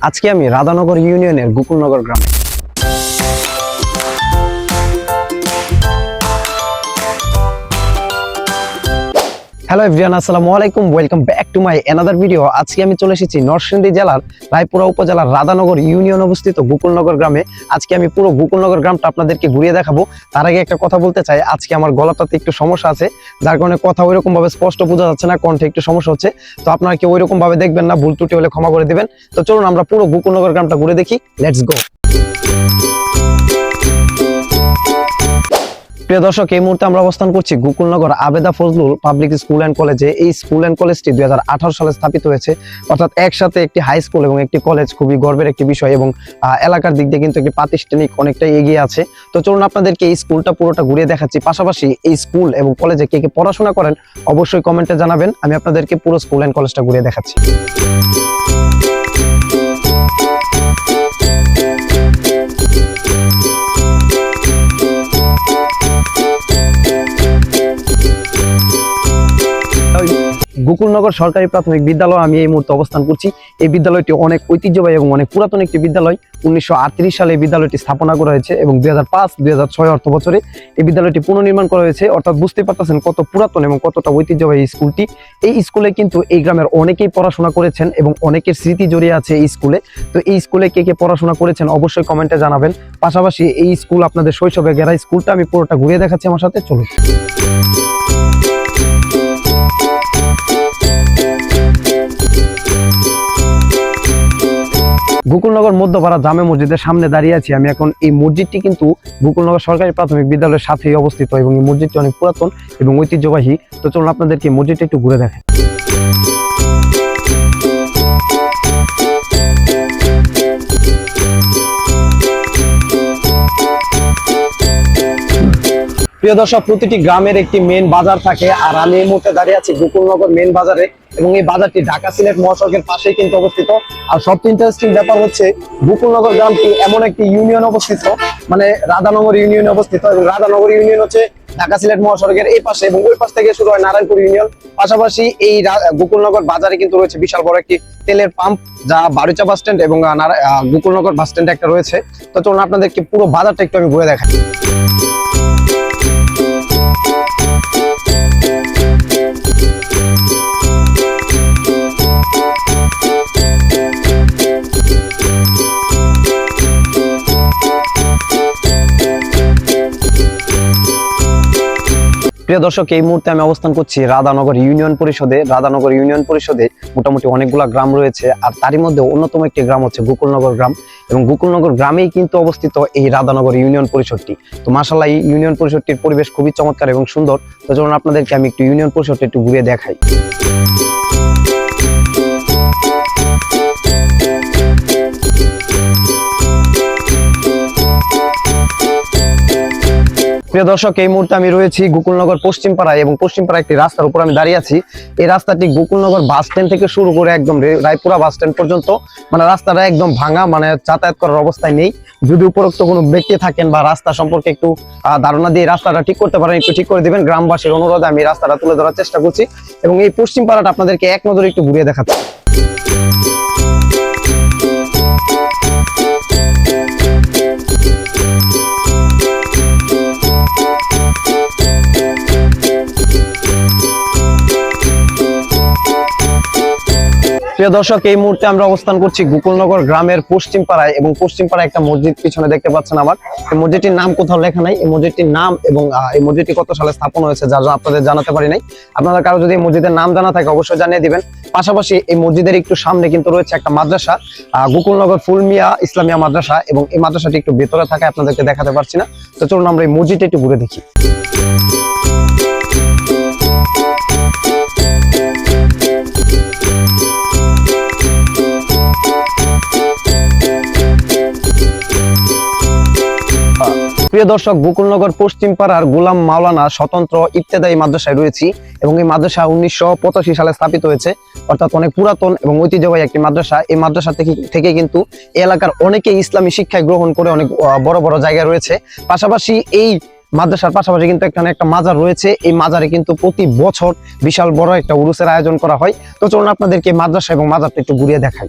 আজকে আমি রাধানগর ইউনিয়নের গোকুলনগর গ্রামে। হ্যালো এভরিওয়ান আসসালামু আলাইকুম। Welcome back to my another video আজকে আমি চলে এসেছি নরসিংদী জেলার রায়পুরা উপজেলার রাধানগর ইউনিয়ন অবস্থিত গোকুলনগর গ্রামে। আজকে আমি পুরো গোকুলনগর গ্রামটা আপনাদেরকে ঘুরিয়ে দেখাবো। তার আগে একটা কথা বলতে চাই, আজকে আমার গলাটাতে একটু সমস্যা আছে, যার কারণে কথা ওইরকম ভাবে স্পষ্ট বোঝা যাচ্ছে না, কণ্ঠে একটু সমস্যা হচ্ছে। তো আপনারা কেউ ওইরকম ভাবে দেখবেন না, ভুল ত্রুটি হলে ক্ষমা করে দিবেন। তো চলুন আমরা পুরো গোকুলনগর গ্রামটা ঘুরে দেখি। লেটস গো প্রিয় দর্শক, এই মুহূর্তে আমরা অবস্থান করছি Gokulnagar Abeda Fazlul public school and কলেজে এই স্কুল অ্যান্ড কলেজটি দুই সালে স্থাপিত হয়েছে। অর্থাৎ একসাথে একটি হাই স্কুল এবং একটি কলেজ খুবই গর্বের একটি বিষয় এবং এলাকার দিক দিয়ে কিন্তু একটি প্রাতিষ্ঠানিক অনেকটাই এগিয়ে আছে। তো চলুন আপনাদেরকে এই স্কুলটা পুরোটা ঘুরিয়ে দেখাচ্ছি। পাশাপাশি এই স্কুল এবং কলেজে কে কে পড়াশোনা করেন অবশ্যই কমেন্টে জানাবেন। আমি আপনাদেরকে পুরো স্কুল অ্যান্ড কলেজটা ঘুরিয়ে দেখাচ্ছি। গোকুলনগর সরকারি প্রাথমিক বিদ্যালয় আমি এই মুহূর্তে অবস্থান করছি। এই বিদ্যালয়টি অনেক ঐতিহ্যবাহী এবং অনেক পুরাতন একটি বিদ্যালয়। উনিশশো আটত্রিশ সালে বিদ্যালয়টি স্থাপনা করা হয়েছে এবং দুই হাজার পাঁচ, দুই হাজার ছয় অর্থ বছরে এই বিদ্যালয়টি পুনর্নির্মাণ করা হয়েছে। অর্থাৎ বুঝতে পারতেছেন কত পুরাতন এবং কতটা ঐতিহ্যবাহী স্কুলটি। এই স্কুলে কিন্তু এই গ্রামের অনেকেই পড়াশোনা করেছেন এবং অনেকের স্মৃতি জড়িয়ে আছে এই স্কুলে। তো এই স্কুলে কে কে পড়াশোনা করেছেন অবশ্যই কমেন্টে জানাবেন। পাশাপাশি এই স্কুল আপনাদের শৈশবে গেরা স্কুলটা আমি পুরোটা ঘুরিয়ে দেখাচ্ছি আমার সাথে, চলুন। গোকুলনগর মধ্যপাড়া জামে মসজিদের সামনে দাঁড়িয়ে আছি আমি। এখন এই মসজিদটি কিন্তু গোকুলনগর সরকারি প্রাথমিক বিদ্যালয়ের সাথেই অবস্থিত এবং এই মসজিদটি অনেক পুরাতন এবং ঐতিহ্যবাহী। তো চলুন আপনাদেরকে মসজিদটি একটু ঘুরে দেখেন। প্রিয় দর্শক, প্রতিটি গ্রামের একটি মেন বাজার থাকে আর আমি এই মুহূর্তে দাঁড়িয়ে আছি গোকুলনগর মেন বাজারে এবং এই বাজারটি ঢাকা সিলেট মহাসড়কের পাশেই কিন্তু অবস্থিত। আর সবচেয়ে ইন্টারেস্টিং ব্যাপার হচ্ছে গোকুলনগর গ্রামটি এমন একটি ইউনিয়ন অবস্থিত মানে রাধানগর ইউনিয়ন অবস্থিত এবং রাধানগর ইউনিয়ন হচ্ছে ঢাকা সিলেট মহাসড়কের এই পাশে এবং ওই পাশ থেকে শুরু হয় নারায়ণপুর ইউনিয়ন পাশাপাশি এই গোকুলনগর বাজারে কিন্তু রয়েছে বিশাল বড় একটি তেলের পাম্প যা বারুচা বাস স্ট্যান্ড এবং গোকুলনগর বাস স্ট্যান্ড একটা রয়েছে। তো চলুন আপনাদেরকে পুরো বাজারটা একটু আমি ঘুরে দেখাই। প্রিয় দর্শক, এই মুহূর্তে আমি অবস্থান করছি রাধানগর ইউনিয়ন পরিষদে। রাধানগর ইউনিয়ন পরিষদে মোটামুটি অনেকগুলো গ্রাম রয়েছে, আর তারই মধ্যে অন্যতম একটি গ্রাম হচ্ছে গোকুলনগর গ্রাম। এবং গোকুলনগর গ্রামেই কিন্তু অবস্থিত এই রাধানগর ইউনিয়ন পরিষদটি। তো মাসাল্লাহ এই ইউনিয়ন পরিষদটির পরিবেশ খুবই চমৎকার এবং সুন্দর। তো যেমন আপনাদেরকে আমি একটু ইউনিয়ন পরিষদটা একটু ঘুরে দেখাই। প্রিয় দর্শক, এই মুহূর্তে আমি রয়েছি গোকুলনগর পশ্চিমপাড়ায় এবং পশ্চিমপাড়া একটি রাস্তার উপর আমি দাঁড়িয়ে আছি। এই রাস্তাটি গোকুলনগর বাস স্ট্যান্ড থেকে শুরু করে একদম রায়পুরা বাস স্ট্যান্ড পর্যন্ত। মানে রাস্তাটা একদম ভাঙা মানে যাতায়াত করার অবস্থায় নেই। যদি উপরোক্ত কোনো ব্যক্তি থাকেন বা রাস্তা সম্পর্কে একটু ধারণা দিয়ে রাস্তাটা ঠিক করতে পারেন, একটু ঠিক করে দিবেন। গ্রামবাসীর অনুরোধে আমি রাস্তাটা তুলে ধরার চেষ্টা করছি। এবং এই পশ্চিম পাড়াটা আপনাদেরকে এক নজরে একটু ঘুরিয়ে দেখাচ্ছি। প্রিয় দর্শক, এই মুহূর্তে আমরা অবস্থান করছি গোকুলনগর গ্রামের পশ্চিম পাড়ায় এবং পশ্চিম পাড়ায় একটা মসজিদ পিছনে দেখতে পাচ্ছেন আমার এই মসজিদটির নাম কোথাও লেখা নাই। এই মসজিদটির নাম এবং এই মসজিদটি কত সালে স্থাপন হয়েছে যা আপনাদের জানাতে পারি নাই। আপনারা কারও যদি মসজিদের নাম জানা থাকে, অবশ্যই জানিয়ে দিবেন। পাশাপাশি এই মসজিদের একটু সামনে কিন্তু রয়েছে একটা মাদ্রাসা গোকুলনগর ফুলমিয়া ইসলামিয়া মাদ্রাসা এবং এই মাদ্রাসাটি একটু ভেতরে থাকে আপনাদেরকে দেখাতে পারছি না। তো চলুন আমরা এই মসজিদটা একটু ঘুরে দেখি। প্রিয় দর্শক গোকুলনগর পশ্চিম পাড়ার গোলাম মাওলানা স্বতন্ত্র ইবতেদায়ী মাদ্রাসায় রয়েছি এবং এই মাদ্রাসা উনিশশো পঁচাশি সালে স্থাপিত হয়েছে। অর্থাৎ অনেক পুরাতন এবং ঐতিহ্যবাহী একটি মাদ্রাসা। এই মাদ্রাসা থেকে কিন্তু এলাকার অনেকে ইসলামী শিক্ষায় গ্রহণ করে অনেক বড় বড় জায়গায় রয়েছে। পাশাপাশি এই মাদ্রাসার পাশাপাশি কিন্তু এখানে একটা মাজার রয়েছে। এই মাজারে কিন্তু প্রতি বছর বিশাল বড় একটা উরুসের আয়োজন করা হয়। তো চলুন আপনাদেরকে মাদ্রাসা এবং মাজারটা একটু ঘুরিয়ে দেখাই।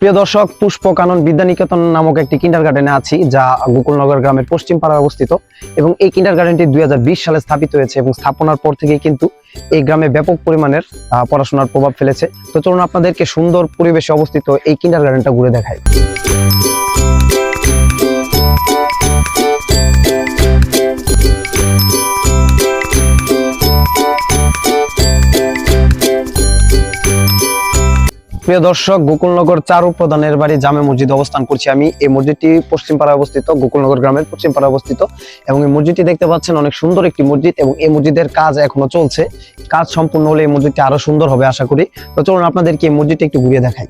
প্রিয় দর্শক পুষ্প কানন বিদ্যানিকেতন নামক একটি কিন্ডার গার্ডেনে আছি, যা গোকুলনগর গ্রামের পশ্চিম পাড়ায় অবস্থিত এবং এই কিন্ডার গার্ডেনটি দুই হাজার বিশ সালে স্থাপিত হয়েছে এবং স্থাপনার পর থেকে কিন্তু এই গ্রামে ব্যাপক পরিমাণের পড়াশোনার প্রভাব ফেলেছে। তো চলুন আপনাদেরকে সুন্দর পরিবেশে অবস্থিত এই কিন্ডার গার্ডেনটা ঘুরে দেখাই। প্রিয় দর্শক, গোকুলনগর চারু প্রধানের বাড়ি জামে মসজিদ অবস্থান করছি আমি। এই মসজিদটি পশ্চিম পাড়ায় অবস্থিত, গোকুলনগর গ্রামের পশ্চিম পাড়ায় অবস্থিত এবং এই মসজিদটি দেখতে পাচ্ছেন অনেক সুন্দর একটি মসজিদ এবং এই মসজিদের কাজ এখনও চলছে। কাজ সম্পূর্ণ হলে এই মসজিদটি আরও সুন্দর হবে, আশা করি। তো চলুন আপনাদেরকে এই মসজিদটি একটু ঘুরিয়ে দেখাই।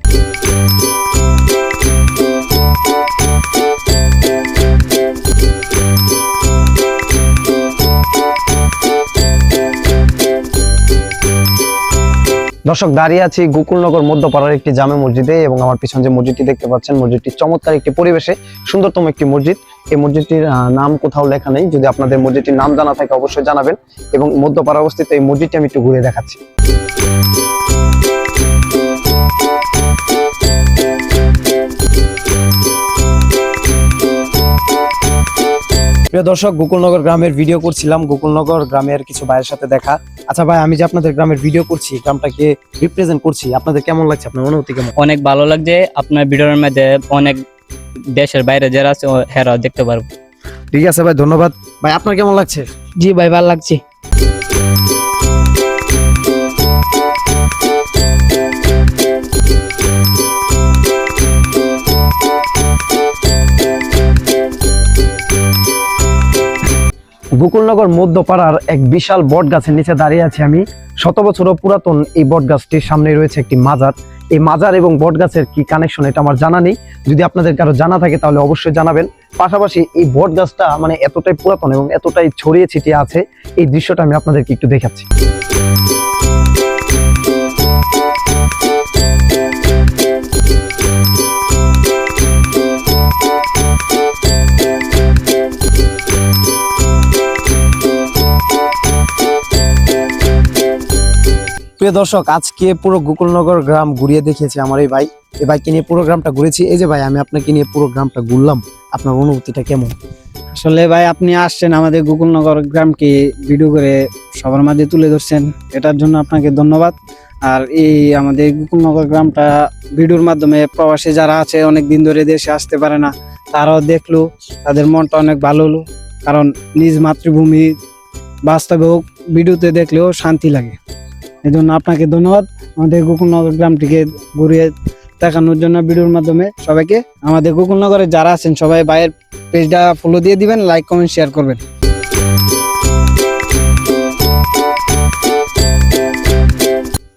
দর্শক, দাঁড়িয়ে আছি গোকুলনগর মধ্যপাড়ার একটি জামে মসজিদে এবং আমার পিছনে যে মসজিদটি দেখতে পাচ্ছেন, মসজিদটি চমৎকার একটি পরিবেশে, সুন্দরতম একটি মসজিদ। এই মসজিদটির নাম কোথাও লেখা নেই, যদি আপনাদের মসজিদটির নাম জানা থাকে অবশ্যই জানাবেন এবং মধ্যপাড়া অবস্থিত এই মসজিদটি আমি একটু ঘুরে দেখাচ্ছি। প্রিয় দর্শক গোকুলনগর গ্রামের ভিডিও করছিলাম। গোকুলনগর গ্রামের কিছু ভাইয়ের সাথে দেখা। আচ্ছা ভাই আমি যে আপনাদের গ্রামের ভিডিও করছি গ্রামটাকে রিপ্রেজেন্ট করছি আপনাদের কেমন লাগছে? আপনার অনুভূতি কেমন? অনেক ভালো লাগছে। আপনার ভিডিওর মধ্যে অনেক দেশের বাইরে যারা আছে হেরা দেখতে পারব। ঠিক আছে ভাই ধন্যবাদ। ভাই আপনার কেমন লাগছে? জি ভাই ভালো লাগছে। গোকুলনগর মধ্যপাড়ার এক বিশাল বট গাছের নিচে দাঁড়িয়ে আছি আমি। শত বছরও পুরাতন এই বট গাছটির সামনে রয়েছে একটি মাজার। এই মাজার এবং বট গাছের কি কানেকশন এটা আমার জানা নেই। যদি আপনাদের কারও জানা থাকে তাহলে অবশ্যই জানাবেন। পাশাপাশি এই বট গাছটা মানে এতটাই পুরাতন এবং এতটাই ছড়িয়ে ছিটিয়ে আছে, এই দৃশ্যটা আমি আপনাদেরকে একটু দেখাচ্ছি। প্রিয় দর্শক, আজকে পুরো গোকুলনগর গ্রাম ঘুরিয়ে দেখিয়েছি আমার এই ভাই। এই ভাইকে নিয়ে পুরো গ্রামটা ঘুরেছি। এই যে ভাই, আমি আপনাকে নিয়ে পুরো গ্রামটা ঘুরলাম। আপনার অনুভূতিটা কেমন? আসলে ভাই, আপনি আসছেন আমাদের গোকুলনগর গ্রামকে ভিডিও করে সবার মাঝে তুলে ধরছেন। এটার জন্য আপনাকে ধন্যবাদ। আর এই আমাদের গোকুলনগর গ্রামটা ভিডিওর মাধ্যমে প্রবাসী যারা আছে অনেক দিন ধরে দেশে আসতে পারে না, তারাও দেখল। তাদের মনটা অনেক ভালো হলো। কারণ নিজ মাতৃভূমি বাস্তবেও ভিডিওতে দেখলেও শান্তি লাগে। এই জন্য আপনাকে ধন্যবাদ। আমাদের গোকুলনগর গ্রামটিকে ঘুরিয়ে দেখানোর জন্য ভিডিওর মাধ্যমে সবাইকে আমাদের গোকুলনগরে যারা আছেন, সবাই ভাইয়ের পেজটা ফলো দিয়ে দিবেন লাইক কমেন্ট শেয়ার করবেন।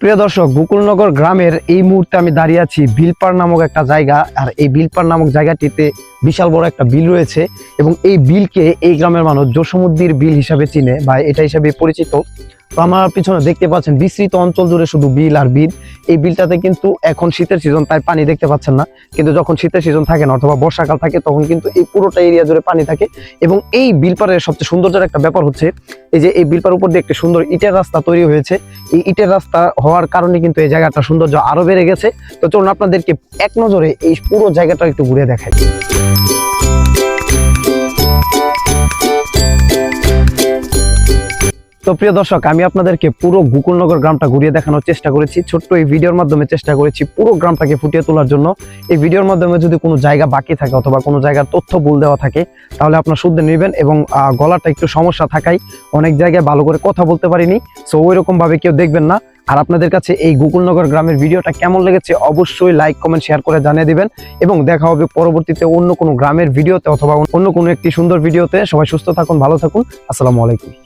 প্রিয় দর্শক, গোকুলনগর গ্রামের এই মুহূর্তে আমি দাঁড়িয়ে আছি বিলপাড় নামক একটা জায়গা, আর এই বিলপাড় নামক জায়গাটিতে বিশাল বড় একটা বিল রয়েছে এবং এই বিলকে এই গ্রামের মানুষ জসমুদ্দির বিল হিসাবে চিনে বা এটা হিসাবে পরিচিত। তো আমার পিছনে দেখতে পাচ্ছেন, বিস্তৃত অঞ্চল জুড়ে শুধু বিল আর বিল। এই বিলটাতে কিন্তু এখন শীতের সিজন তাই পানি দেখতে পাচ্ছেন না। কিন্তু যখন শীতের সিজন থাকে না অথবা বর্ষাকাল থাকে, তখন কিন্তু এই পুরোটা এরিয়া জুড়ে পানি থাকে। এবং এই বিলপাড়ের সবচেয়ে সৌন্দর্যের একটা ব্যাপার হচ্ছে, এই যে এই বিলপার উপর দিয়ে একটি সুন্দর ইটের রাস্তা তৈরি হয়েছে। এই ইটের রাস্তা হওয়ার কারণে কিন্তু এই জায়গাটা সৌন্দর্য আরও বেড়ে গেছে। তো চলুন আপনাদেরকে এক নজরে এই পুরো জায়গাটা একটু ঘুরে দেখাই। তো প্রিয় দর্শক, আমি আপনাদেরকে পুরো গোকুলনগর গ্রামটা ঘুরিয়ে দেখানোর চেষ্টা করেছি। ছোট্ট এই ভিডিওর মাধ্যমে চেষ্টা করেছি পুরো গ্রামটাকে ফুটিয়ে তোলার জন্য। এই ভিডিওর মাধ্যমে যদি কোনো জায়গা বাকি থাকে অথবা কোনো জায়গার তথ্য ভুল দেওয়া থাকে, তাহলে আপনার শুদ্ধে নেবেন এবং গলাটা একটু সমস্যা থাকায় অনেক জায়গায় ভালো করে কথা বলতে পারিনি। সো ওই রকম ভাবে কেউ দেখবেন না। আর আপনাদের কাছে এই গোকুলনগর গ্রামের ভিডিওটা কেমন লেগেছে অবশ্যই লাইক, কমেন্ট, শেয়ার করে জানিয়ে দিবেন এবং দেখা হবে পরবর্তীতে অন্য কোনো গ্রামের ভিডিওতে অথবা অন্য কোনো একটি সুন্দর ভিডিওতে। সবাই সুস্থ থাকুন, ভালো থাকুন। আসসালামু আলাইকুম।